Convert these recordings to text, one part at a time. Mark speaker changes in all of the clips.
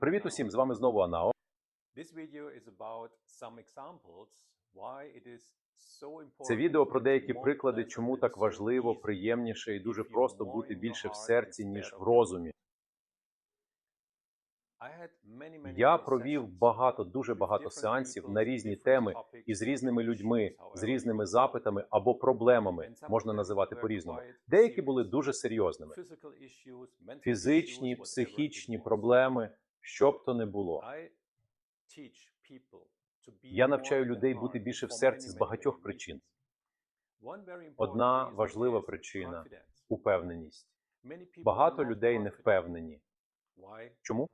Speaker 1: Привіт усім! З вами знову Анао. Це відео про деякі приклади, чому так важливо, приємніше і дуже просто бути більше в серці, ніж в розумі. Я провів багато, дуже багато сеансів на різні теми
Speaker 2: topics,
Speaker 1: із різними людьми, з різними запитами або проблемами, можна називати по-різному. Деякі були дуже серйозними: фізичні, психічні проблеми, що б то не було. Я навчаю людей бути більше в серці з багатьох причин. Одна важлива причина упевненість. Багато людей не впевнені. Чому?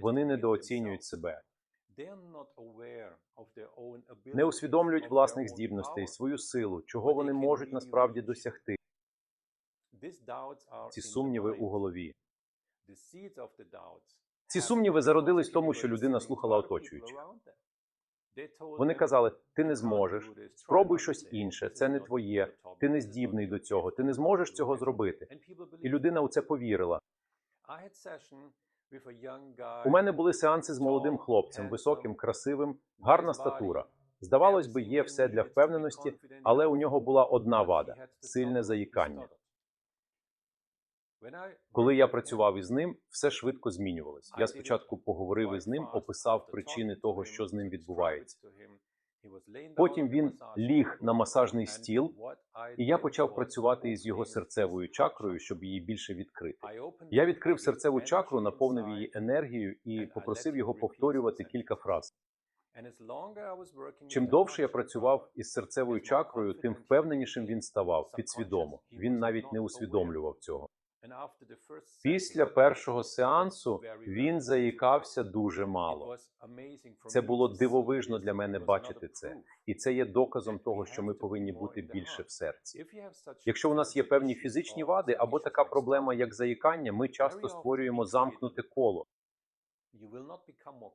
Speaker 1: Вони недооцінюють себе, не усвідомлюють власних здібностей, свою силу, чого вони можуть насправді досягти. Ці сумніви у голові. Ці сумніви зародились в тому, що людина слухала оточуючих. Вони казали: ти
Speaker 2: "You
Speaker 1: не зможеш, спробуй щось інше, це не твоє, ти не здібний до цього, ти не зможеш цього
Speaker 2: do it."
Speaker 1: зробити. І людина у це повірила. У мене були сеанси з молодим хлопцем, високим, красивим, гарна статура. Здавалось би, є все для впевненості, але у нього була одна вада сильне заїкання. Коли я працював із ним, все швидко змінювалось. Я спочатку поговорив із ним, описав причини того, що з ним відбувається. Потім він ліг на масажний стіл, і я почав працювати із його серцевою чакрою, щоб її більше відкрити. Я відкрив серцеву чакру, наповнив її енергією і попросив його повторювати кілька фраз. Чим довше я працював із серцевою чакрою, тим впевненішим він ставав підсвідомо. Він навіть не усвідомлював цього. Після першого сеансу він заїкався дуже мало. Це було дивовижно для мене бачити це, і це є доказом того, що ми повинні бути більше в серці. Якщо у нас є певні фізичні вади або така проблема, як заїкання, ми часто створюємо замкнуте коло.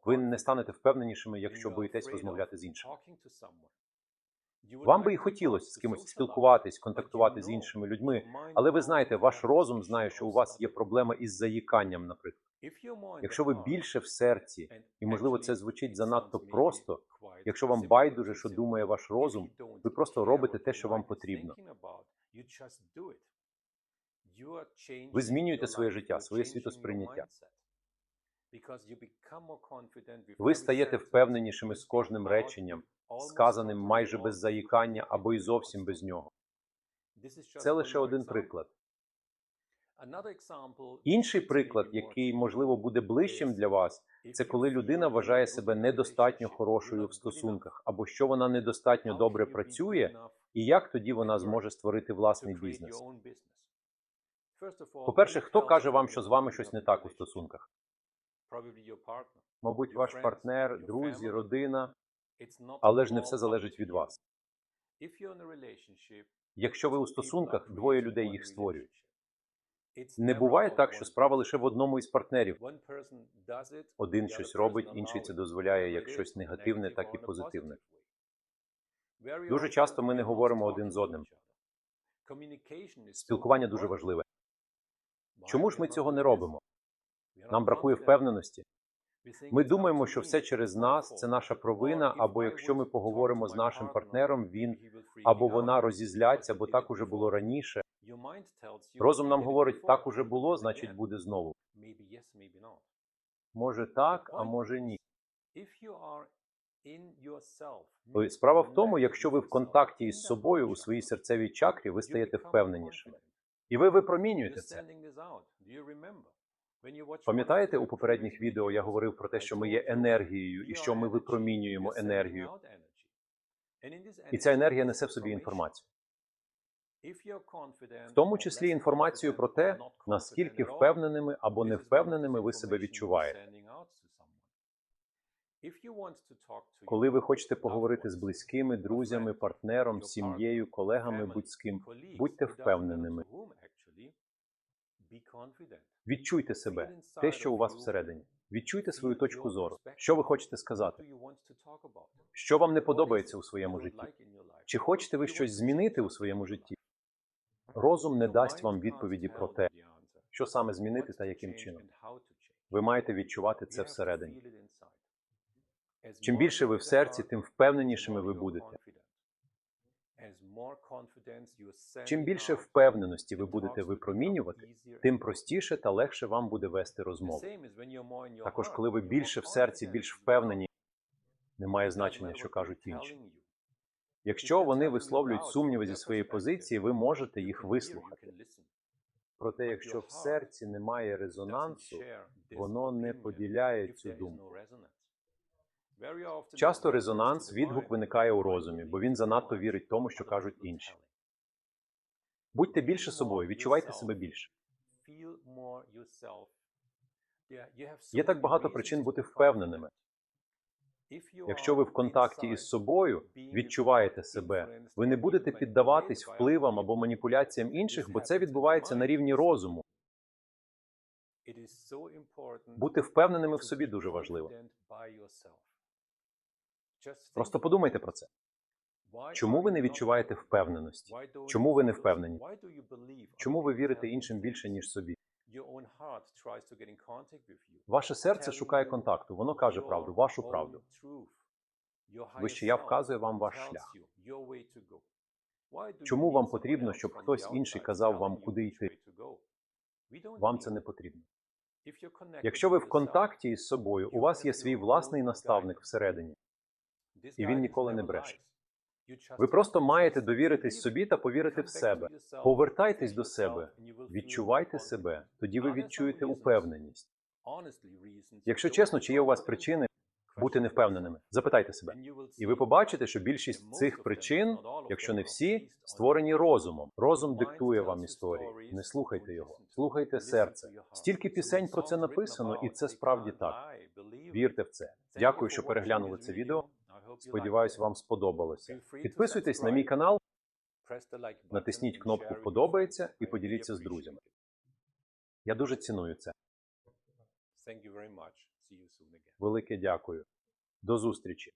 Speaker 1: Ви не станете впевненішими, якщо боїтесь розмовляти з іншими. Вам би і хотілося з кимось спілкуватись, контактувати з іншими людьми, але ви знаєте, ваш розум знає, що у вас є проблема із заїканням, наприклад. Якщо ви більше в серці, і можливо це звучить занадто просто, якщо вам байдуже, що думає ваш розум, ви просто робите те, що вам потрібно.
Speaker 2: Ви змінюєте своє життя, своє світосприйняття.
Speaker 1: Ви стаєте впевненішими з кожним реченням, сказаним майже без заїкання або й зовсім без нього. Це лише один приклад. Інший приклад, який можливо буде ближчим для вас, це коли людина вважає себе недостатньо хорошою в стосунках, або що вона недостатньо добре працює, і як тоді вона зможе створити власний бізнес. По-перше, хто каже вам, що з вами щось не так у стосунках? Мабуть, ваш партнер, друзі, родина, але ж не все залежить від вас. Якщо ви у стосунках, двоє людей їх створюють. Не буває так, що справа лише в одному із партнерів. Один щось робить, інший це дозволяє як щось негативне, так і позитивне. Дуже часто ми не говоримо один з одним. Спілкування дуже важливе. Чому ж ми цього не робимо? Нам бракує впевненості. Ми думаємо, що все через нас це наша провина, або якщо ми поговоримо з нашим партнером, він або вона розізляться, бо так уже було раніше. Розум нам говорить, так уже було, значить буде знову. Може так, а може ні. Справа в тому, якщо ви в контакті із собою у своїй серцевій чакрі, ви стаєте впевненішими. І ви випромінюєте це. Пам'ятаєте, у попередніх відео я говорив про те, що ми є енергією і що ми випромінюємо енергію. І ця енергія несе в собі інформацію. В тому числі інформацію про те, наскільки впевненими або невпевненими ви себе відчуваєте. Коли ви хочете поговорити з близькими, друзями, партнером, сім'єю, колегами, будь з ким, будьте впевненими. Відчуйте себе, те, що у вас всередині. Відчуйте свою точку зору. Що ви хочете сказати? Що вам не подобається у своєму житті? Чи хочете ви щось змінити у своєму житті? Розум не дасть вам відповіді про те, Що саме змінити та яким чином? Ви маєте відчувати це всередині. Чим більше ви в серці, тим впевненішими ви будете. Чим більше впевненості ви будете випромінювати, тим простіше та легше вам буде вести розмову. Також, коли ви більше в серці, більш впевнені, немає значення, що кажуть інші. Якщо вони висловлюють сумніви зі своєї позиції, ви можете їх вислухати. Проте, якщо в серці немає резонансу, воно не поділяє цю думку. Часто резонанс, відгук виникає у розумі, бо він занадто вірить тому, що кажуть інші. Будьте більше собою, відчувайте себе більше. Є так багато причин бути впевненими. Якщо ви в контакті із собою, відчуваєте себе, ви не будете піддаватись впливам або маніпуляціям інших, бо це відбувається на рівні розуму. Бути впевненими в собі дуже важливо. Просто подумайте про це. Чому ви не відчуваєте впевненості? Чому ви не впевнені? Чому ви вірите іншим більше, ніж собі? Ваше серце шукає контакту, воно каже правду, вашу правду. Вище я вказує вам ваш шлях. Чому вам потрібно, щоб хтось інший казав вам, куди йти? Вам це не потрібно. Якщо ви в контакті із собою, у вас є свій власний наставник всередині, і він ніколи не бреше. Ви просто маєте довіритись собі та повірити в себе. Повертайтесь до себе, відчувайте себе, тоді ви відчуєте упевненість. Якщо чесно, чи є у вас причини бути невпевненими? Запитайте себе. І ви побачите, що більшість цих причин, якщо не всі, створені розумом. Розум диктує вам історії. Не слухайте його, слухайте серце. Стільки пісень про це написано, і це справді так. Вірте в це. Дякую, що переглянули це відео. Сподіваюсь, вам сподобалося. Підписуйтесь на мій канал, натисніть кнопку Подобається і поділіться з друзями. Я дуже ціную це. Велике дякую. До зустрічі!